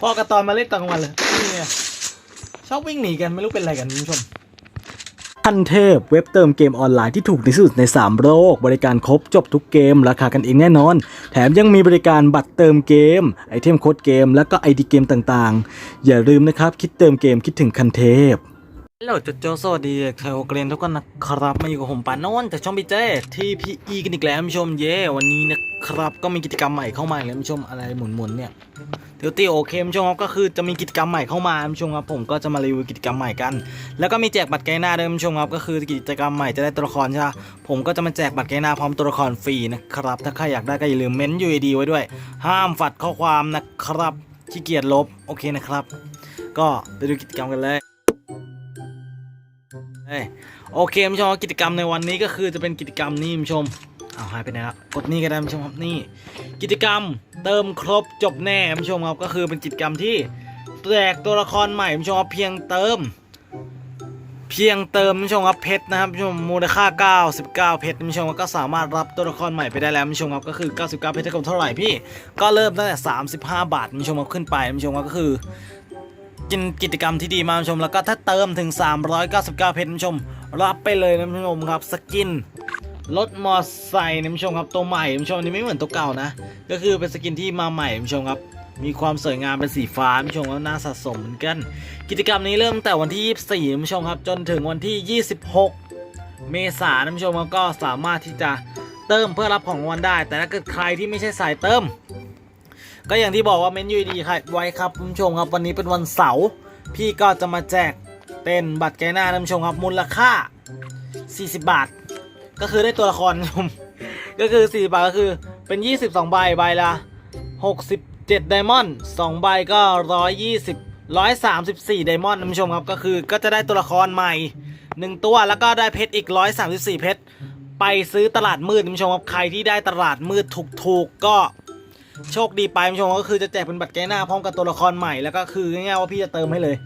พ่อกับตอนมาเล่นตอนกลางวันเลยนี่ไงชอบวิ่งหนีกันไม่รู้เป็นอะไรกันคุณผู้ชมทันเทพเว็บเติมเกมออนไลน์ที่ถูกที่สุดใน 3 โลก บริการครบจบทุกเกม ราคากันเองแน่นอน แถมยังมีบริการบัตรเติมเกม ไอเทมโค้ดเกม แล้วก็ไอดีเกมต่างๆ อย่าลืมนะครับ คิดเติมเกมคิดถึงคันเทพ ฮัลโหลจุดโจสวัสดีไทยโอเกรนทุกคนนะครับมาอยู่กับผมปานโนนจากช่องพีเจทีพีอีกันอีกแล้วคุณผู้ชมเย่วันนี้นะครับก็มีกิจกรรมใหม่เข้ามาแล้วคุณผู้ชมอะไรหมุนๆเนี่ยเดี๋ยวตีโอเคคุณผู้ชมครับก็คือจะมีกิจกรรมใหม่เข้ามาคุณผู้ชมครับผมก็จะมารีวิวกิจกรรมใหม่กัน แล้วก็มีแจกบัตรไกด์หน้าด้วยคุณผู้ชมครับก็คือกิจกรรมใหม่จะได้ตัวละครใช่ไหมผมก็จะมาแจกบัตรไกด์หน้าพร้อมตัวละครฟรีนะครับถ้าใครอยากได้ก็อย่าลืมเม้น UID ไว้ด้วย ห้ามฝัดข้อความนะครับขี้เกียจลบโอเคนะครับ ก็ไปดูกิจกรรมกันเลย โอเคคุณผู้ชมกิจกรรมในวันนี้ก็คือจะเป็นกิจกรรมนี้คุณผู้ชมเอาหายไปไหนละกดนี่ก็ได้คุณผู้ชมครับนี่ กิจกรรมเติมครบจบแน่คุณผู้ชมครับก็คือเป็นกิจกรรมที่แจกตัวละครใหม่คุณผู้ชมครับเพียงเติม เพียงเติมคุณผู้ชมครับเพชรนะครับคุณผู้ชมมูลค่า 99 เพชรคุณผู้ชมครับก็สามารถรับตัวละครใหม่ไปได้แล้วคุณผู้ชมครับก็คือ 99 เพชรเท่ากับเท่าไหร่พี่ก็เริ่มตั้งแต่ 35 บาทคุณผู้ชมครับขึ้นไปคุณผู้ชมครับก็คือ กินกิจกรรมที่ดีมากชม แล้วก็ถ้าเติมถึง 399 เพชรคุณผู้ชม รับไปเลยนะผู้ชมครับสกินรถมอไซค์นะคุณผู้ชมครับตัวใหม่ผู้ชมนนี้ไม่เหมือนตัวเก่านะ ก็คือเป็นสกินที่มาใหม่ผู้ชมครับมีความสวยงามเป็นสีฟ้าผู้ชมว่าน่าสะสมเหมือนกัน กิจกรรมนี้เริ่มตั้งแต่วันที่ 24ผู้ชมครับ จนถึงวันที่ 26 เมษายนผู้ชมครับก็สามารถที่จะเติมเพื่อรับของรางวัลได้ แต่ถ้าเกิดใครที่ไม่ใช่สายเติม ก็อย่างที่บอกว่าเมนยูดีไว้ครับคุณผู้ชมครับวันนี้เป็นวันเสาร์พี่ก็จะมาแจกเป็นบัตรแกหน้านะคุณผู้ชมครับมูลค่า 40 บาท ก็คือได้ตัวละครผมก็คือ4บาทก็คือเป็น 22 ใบใบละ 67ไดมอนด์2ใบก็ 120 134ไดมอนด์ท่านผู้ชมครับก็คือก็จะได้ตัวละครใหม่ 1 ตัวแล้วก็ได้เพชรอีก 134 เพชรไปซื้อตลาดมืดท่านผู้ชมครับใครที่ได้ตลาดมืดถูกๆก็ โชคดีไปท่านผู้ชมก็คือจะแจกเป็นบัตรแกหน้าพร้อมกับตัวละครใหม่แล้วก็คือง่ายๆว่าพี่จะเติมให้เลย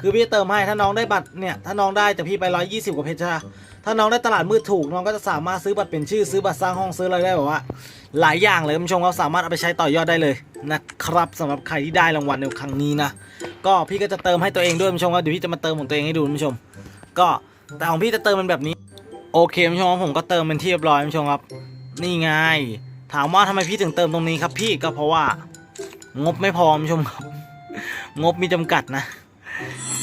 คือพี่จะเติมให้ถ้าน้องได้บัตรเนี่ยถ้าน้องได้แต่พี่ไป120กว่าเพชรใช่ปะถ้าน้องได้ตลาดมืดถูกน้องก็จะสามารถซื้อบัตรเปลี่ยนชื่อซื้อบัตรสร้างห้องซื้ออะไรได้แบบว่า หลายอย่างเลยคุณผู้ชมเขาสามารถเอาไปใช้ต่อยอดได้เลยนะครับสำหรับใครที่ได้รางวัลในครั้งนี้นะก็พี่ก็จะเติมให้ตัวเองด้วยคุณผู้ชมครับเดี๋ยวพี่จะมาเติมของตัวเองให้ดูคุณผู้ชม ก็แต่ของพี่จะเติมเป็นแบบนี้ โอเคคุณผู้ชมผมก็เติมเป็นที่เรียบร้อยคุณผู้ชมครับ นี่ไง ถามว่าทำไมพี่ถึงเติมตรงนี้ครับพี่ก็เพราะว่า งบไม่พอคุณชมครับ งบมีจำกัดนะ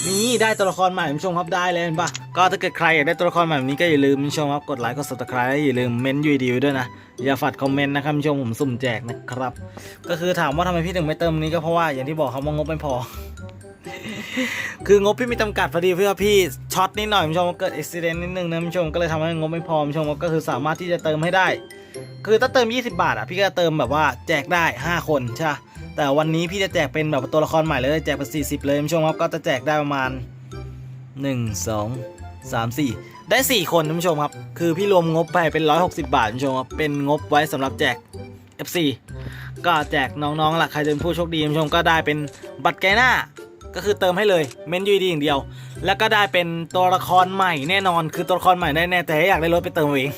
นี่ได้ตัวละครใหม่คุณผู้ชมครับได้เลยเห็นปะก็ถ้าเกิดใครอยากได้ตัวละครใหม่แบบนี้ก็อย่าลืมคุณผู้ชมครับกดไลค์กด subscribe และอย่าลืมเมนต์ยูดีด้วยนะอย่าฝัดคอมเมนต์นะครับคุณผู้ชมผมสุ่มแจกนะครับ ก็คือถามว่าทำไมพี่ถึงไม่เติมนี้ก็เพราะว่าอย่างที่บอกครับว่างบไม่พอ คืองบพี่มีจำกัดพอดีเพื่อพี่ช็อตนิดหน่อยคุณผู้ชมเกิดอุบิเหตุนิดนึงนะคุณผู้ชมก็เลยทำให้งบไม่พอคุณผู้ชมก็คือสามารถที่จะเติมให้ได้ คือถ้าเติม 20 บาทอะพี่ก็เติมแบบว่าแจกได้ 5 คนใช่แต่วันนี้พี่จะแจกเป็นแบบตัวละครใหม่เลยแจกเป็น40 เลยคุณผู้ชมครับก็จะแจกได้ประมาณ 1 2 3 4 ได้ 4 คนคุณผู้ชมครับ คือพี่รวมงบไปเป็น 160 บาทคุณผู้ชมครับเป็นงบไว้สำหรับแจก FC ก็แจกน้องๆล่ะใครจะเป็นผู้โชคดีคุณผู้ชมก็ได้เป็นบัตรไกหน้า ก็คือเติมให้เลยเมนยูดีอย่างเดียว แล้วก็ได้เป็นตัวละครใหม่แน่นอน คือตัวละครใหม่แน่แต่อยากได้รถไปเติมอาเอง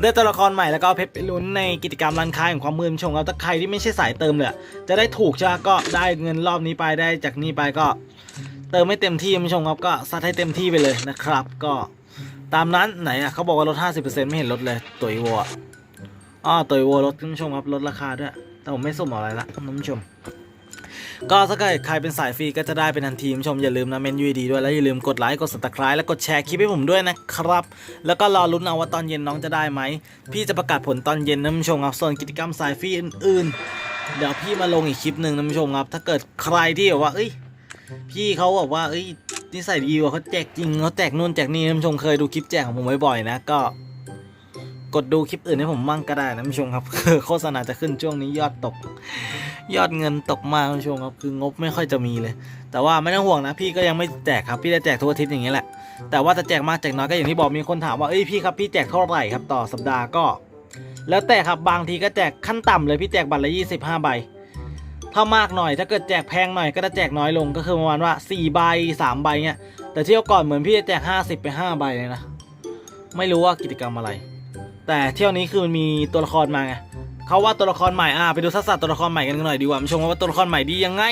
ได้ตัวละครใหม่แล้วก็เอาเพชรไปลุ้นในกิจกรรมร้านค้าของความมือชมครับถ้าใครที่ไม่ใช่สายเติมเลยจะได้ถูกใช่ไหมก็ได้เงินรอบนี้ไปได้จากนี้ไปก็ เติมไม่เต็มที่คุณผู้ชมครับก็ซัดให้เต็มที่ไปเลยนะครับ ก็ตามนั้นไหนอะเขาบอกว่าลด 50%ไม่เห็นลดเลยตัวอีวอะอ๋อตัวอีวลดคุณผู้ชมครับลดราคาด้วยแต่ผมไม่สุ่มอะไรละคุณผู้ชม ก็ถ้าเกิดใครเป็นสายฟรีก็จะได้เป็นทันทีชมอย่าลืมนะเมนยูดีด้วยแล้วอย่าลืมกดไลค์กด subscribe และกดแชร์คลิปให้ผมด้วยนะครับ แล้วก็รอลุ้นเอาว่าตอนเย็นน้องจะได้ไหม พี่จะประกาศผลตอนเย็นนะผู้ชมครับส่วนกิจกรรมสายฟรีอื่นๆ เดี๋ยวพี่มาลงอีกคลิปหนึ่งนะผู้ชมครับ ถ้าเกิดใครที่แบบว่า เอ้ย พี่เขาบอกว่าเอ้ยนิสัยดีว่ะเขาแจกจริงเขาแจกนู่นแจกนี่นะผู้ชมเคยดูคลิปแจกของผมบ่อยๆนะก็ กดดูคลิปอื่นให้ผมมั่งก็ได้นะผู้ชมครับคือโฆษณาจะขึ้นช่วงนี้ยอดตก ยอดเงินตกมากผู้ชมครับ คืองบไม่ค่อยจะมีเลย แต่ว่าไม่ต้องห่วงนะ พี่ก็ยังไม่แจกครับพี่จะแจกทุกอาทิตย์อย่างนี้ยแหละ แต่ว่าจะแจกมากแจกน้อยก็อย่างที่บอกมีคนถามว่าเอ้ยพี่ครับพี่แจกเท่าไหร่ครับต่อสัปดาห์ก็ แล้วแต่ครับบางทีก็แจกขั้นต่ำเลยพี่แจกบัตรละ25ใบถ้ามากหน่อยถ้าเกิดแจกแพงหน่อยก็จะแจกน้อยลงก็คือประมาณว่า4ใบ3ใบเงี้ยแต่เที่ยวก่อนเหมือนพี่จะแจก 50 ไป 5 ใบเลยนะไม่รู้ว่ากิจกรรมอะไร แต่เที่ยวนี้คือมันมีตัวละครมาไงเขาว่าตัวละครใหม่อะไปดูทักษะตัวละครใหม่กันหน่อยดีกว่ามาชมกันว่าตัวละครใหม่ดียังไง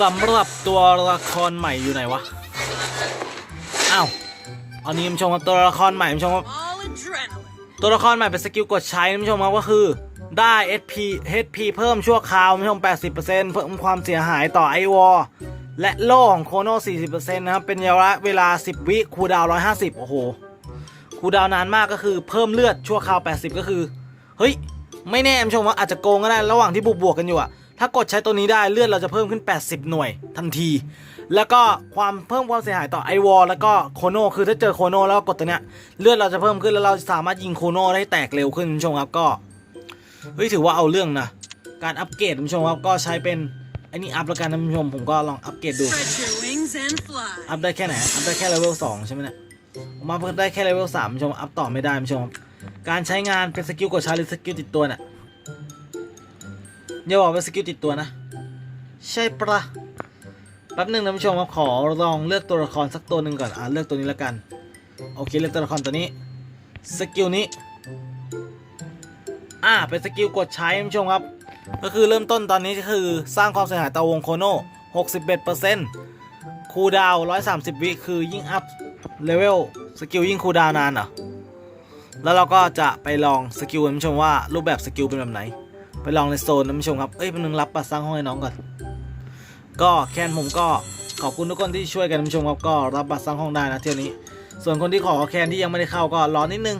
สำหรับตัวละครใหม่อยู่ไหนวะอ้าวอันนี้มาชมกับตัวละครใหม่มาชมว่า All adrenaline. ตัวละครใหม่เป็นสกิลกดใช้นะผู้ชมครับก็คือได้ SP HP เพิ่มชั่วคราวผู้ชม 80%เพิ่มความเสียหายต่อไอวอลและโล่ของโคโน40%นะครับ เป็นระยะเวลา 10 วิคูลดาวน์150 โอ้โห คูดาวนานมากก็คือเพิ่มเลือดชั่วคราว 80 ก็คือ เฮ้ย ไม่แน่ผู้ชมว่าอาจจะโกงก็ได้ระหว่างที่บวกบวกกันอยู่อะถ้ากดใช้ตัวนี้ได้เลือดเราจะเพิ่มขึ้น 80 หน่วยทันที แล้วก็ความเพิ่มความเสียหายต่อไอวอลแล้วก็โคโนคือถ้าเจอโคโนแล้วกดตัวเนี้ยเลือดเราจะเพิ่มขึ้นแล้วเราสามารถยิงโคโนได้แตกเร็วขึ้นผู้ชมครับก็เฮ้ยถือว่าเอาเรื่องนะการอัปเกรดคุณผู้ชมครับก็ใช้เป็นไอ้นี่อัพแล้วกันนะคุณผู้ชมผมก็ลองอัปเกรดดูอัพได้แค่ไหนอัพได้แค่เลเวลสองใช่ไหมเนี่ย มอัพได้แค่เลเวลสามผู้ชมอัพต่อไม่ได้ผู้ชม การใช้งานเป็นสกิลกดใช้หรือสกิลติดตัวเนี่ยอย่าบอกเป็นสกิลติดตัวนะ ใช่ปะแป๊บหนึ่งนะผู้ชมครับขอลองเลือกตัวละครสักตัวหนึ่งก่อนอ่าเลือกตัวนี้แล้วกัน โอเคเลือกตัวละครตัวนี้สกิลนี้อ่าเป็นสกิลกดใช้ผู้ชมครับ ก็คือเริ่มต้นตอนนี้ก็คือสร้างความเสียหายต่อวงโคโน่61%คูลดาวน์130 วิคือยิ่งอัพ เลเวลสกิลยิ่งคูลดาวนานเหรอ แล้วเราก็จะไปลองสกิลคุณผู้ชมว่ารูปแบบสกิลเป็นแบบไหน ไปลองในโซนนะคุณผู้ชมครับ เอ้ยเป็นหนึ่งรับปัดสร้างห้องให้น้องก่อน ก็แคนผมก็ขอบคุณทุกคนที่ช่วยกันคุณผู้ชมครับก็รับบัตรสร้างห้องได้นะเที่ยวนี้ ส่วนคนที่ขอแคนที่ยังไม่ได้เข้าก็รอนิดนึง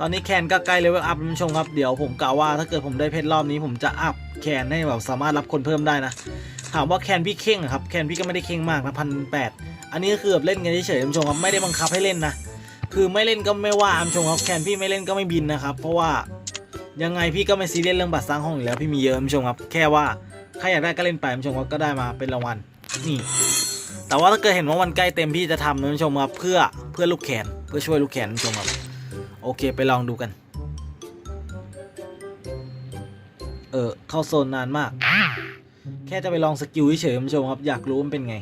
ตอนนี้แคนก็ใกล้เลเวลอัพคุณผู้ชมครับเดี๋ยวผมกล่าวว่าถ้าเกิดผมได้เพชรรอบนี้ ผมจะอัพแคนให้แบบสามารถรับคนเพิ่มได้นะ ถามว่าแคนพี่เข่งอะครับแคนพี่ก็ไม่ได้เข่งมากนะพันแปด อันนี้ก็คือแบบเล่นกันเฉยๆคุณผู้ชมครับไม่ได้บังคับให้เล่นนะคือไม่เล่นก็ไม่ว่าคุณผู้ชมครับแคนพี่ไม่เล่นก็ไม่บินนะครับ เพราะว่ายังไงพี่ก็ไม่ซีเรียสเรื่องบัตรสร้างห้องอยู่แล้วพี่มีเยอะคุณผู้ชมครับ แค่ว่าใครอยากได้ก็เล่นไปคุณผู้ชมครับก็ได้มาเป็นรางวัลนี่แต่ว่าถ้าเกิดเห็นว่ามันใกล้เต็มพี่จะทำนะคุณผู้ชมครับเพื่อเพื่อลูกแขนเพื่อช่วยลูกแขนคุณผู้ชมครับโอเคไปลองดูกันเออเข้าโซนนานมาก แค่จะไปลองสกิลเฉยๆคุณผู้ชมครับอยากรู้มันเป็นไง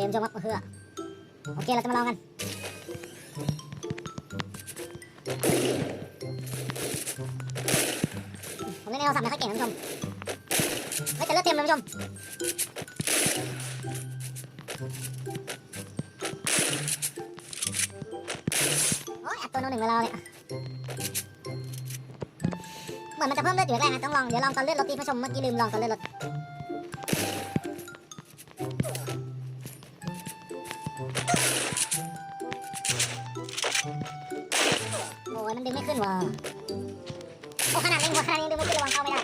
คคุณผู้ชมครับเพื่อโอเคเราจะมาลองกันผมเล่นในโทรศัพท์ไม่ค่อยเก่งนะคุณผู้ชมเฮ้ยแต่เลือดเต็มเลยคุณผู้ชมโอ้ยอัดตัวโนหนึ่งเลยเราเนี่ยเหมือนมันจะเพิ่มเลือดอยู่แรกนะต้องลองเดี๋ยวลองตอนเลือดลดดีผู้ชมเมื่อกี้ลืมลองตอนเลือดลด มันดึงไม่ขึ้นว่ะโอ้ขนาดเล่นหัวขนาดนี้ดึงไม่ขึ้นระวังเข้าไม่ได้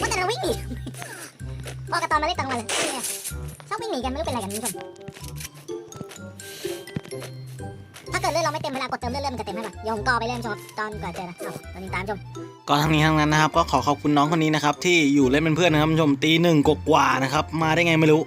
ว่าแต่เราวิ่งหนีพอกระตอนมาเล่นตังวันเลยเนี่ยชอบวิ่งหนีกันไม่รู้เป็นอะไรกันคุณผู้ชมถ้าเกิดเลือดเราไม่เต็มเวลากดเติมเลือดเลือดมันจะเต็มให้ป่ะเดี๋ยวผมกอไปเล่นชมตอนก่อนเจอนะเอาตอนนี้ตามชมก็ทั้งนี้ทั้งนั้นนะครับ ก็ขอขอบคุณน้องคนนี้นะครับ ที่อยู่เล่นเป็นเพื่อนนะครับคุณผู้ชมตีหนึ่งกว่าๆนะครับ มาได้ไงไม่รู้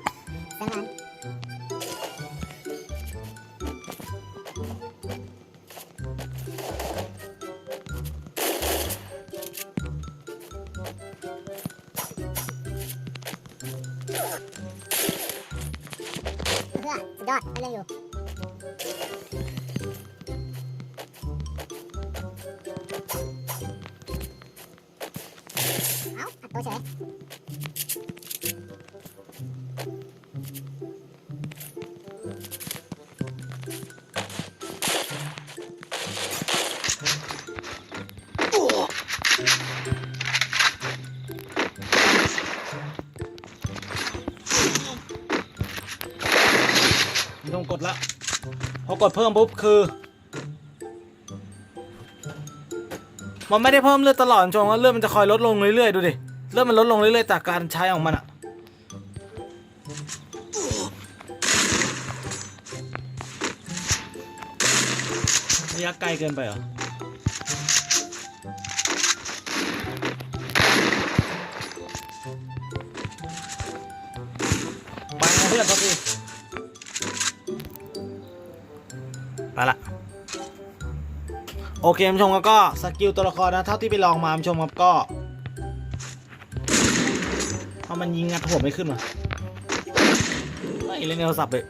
ยอดไปเล่นอยู่เอาอัดตัวเฉย ต้องกดละพอกดเพิ่มปุ๊บคือ มันไม่ได้เพิ่มเลือดตลอดชมว่าเลือดมันจะคอยลดลงเรื่อยๆดูดิเลือดมันลดลงเรื่อยๆจากการใช้ของมันอะระยะไกลเกินไปเหรอไปนะเพื่อนครับพี่ อเคคุณผู้ชมครับก็สกิลตัวละครนะเท่าที่ไปลองมาคุณผู้ชมครับก็เพรามันยิงงัดหัวไม่ขึ้นมาไม่เล่นโทรศัพท์เลย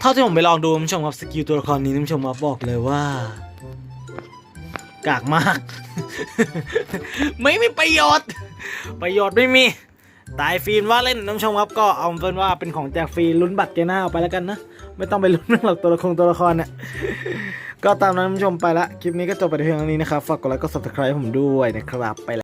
เท่าที่ผมไปลองดูท่านผู้ชมครับสกิลตัวละครนี้ท่านผู้ชมครับบอกเลยว่ากากมาก ไม่มีประโยชน์ ประโยชน์ไม่มี ตายฟรีนว่าเล่นน้ำชมครับก็เอาเป็นว่าเป็นของแจกฟรีลุ้นบัตรเกน่าเอาไปแล้วกันนะ ไม่ต้องไปลุ้นเรื่องหลักตัวละครตัวละครเนี่ยก็ตามนั้นท่านผู้ชมไปละคลิปนี้ก็จบไปเพียงเท่านี้นะครับฝากกดไลค์กด subscribe ผมด้วยนะครับไปละ